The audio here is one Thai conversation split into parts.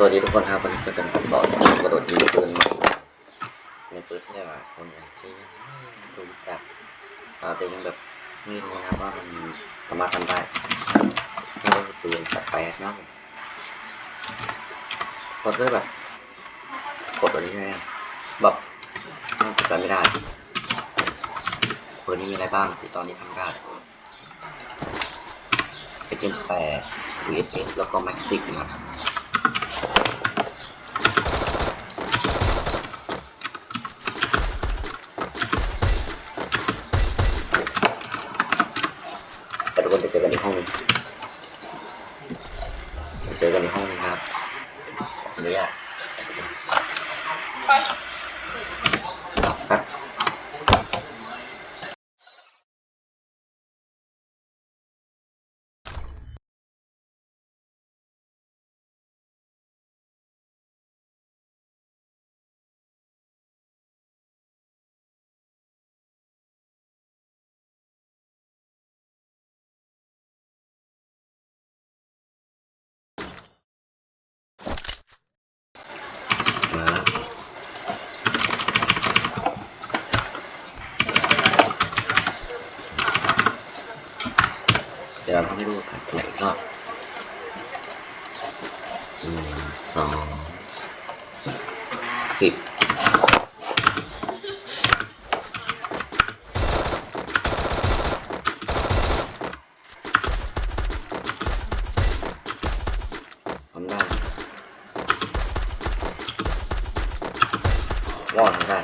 สวัสดีทุกคนครับวันนี้ก็จะมาสอนสอนกระโดดยิงปืนในปืนที่เรียกว่าคนอย่างที่รู้จักแต่ยังแบบไม่รู้นะว่ามันสามารถทำได้นี่ก็คือปืนสแปรนะครับผมกดด้วยแบบกดตัวนี้ใช่ไหมแบบมันกดไปไม่ได้ปืนนี้มีอะไรบ้างที่ตอนนี้ทำได้เป็นแปด VSS แล้วก็ Maxic นะครับ แต่ทุกคนจะเจอกันในห้องนึงจเจอกันในห้องนึงครับอันนี้อะ ดี๋ยวเราทำให้ดูกันใหม่อีกรอบหนึ่งสองสิบทำได้วอดทำได้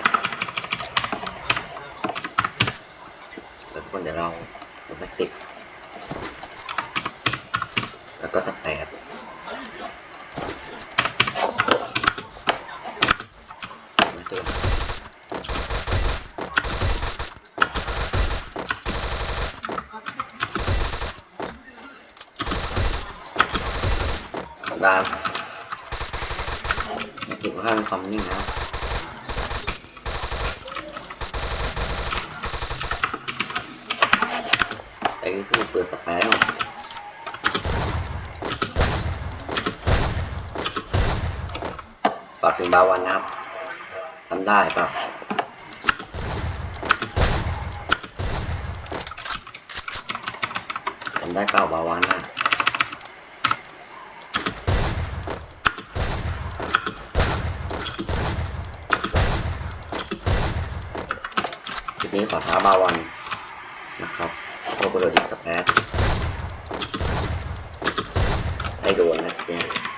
แล้วทุกคนเดี๋ยวเราลงไปสิบ ก็จะแปดมาเจอดามในจุดว่าเป็นความนิ่งนะไอ้คือเปิดสแปร์ ฝากถึงบาวันนะครับทำได้เปล่าทำได้เปล่าบาวันนะคลิปนี้ขอท้าบาวันนะครับโคโบโรดิสแปซให้โดนนะเจ๊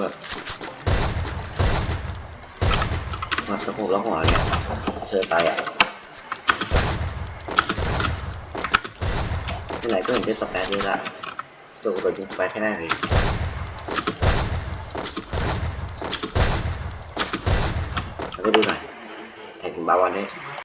แบบมาสะโพกแล้วหัวเนี่ยเชิญไปอะที่ไหนก็เห็นที่สแปซนี่แหละสู้โดยยิงสแปซให้ได้เลยแล้วก็ดูหน่อยแข่งถึงบาวันนี่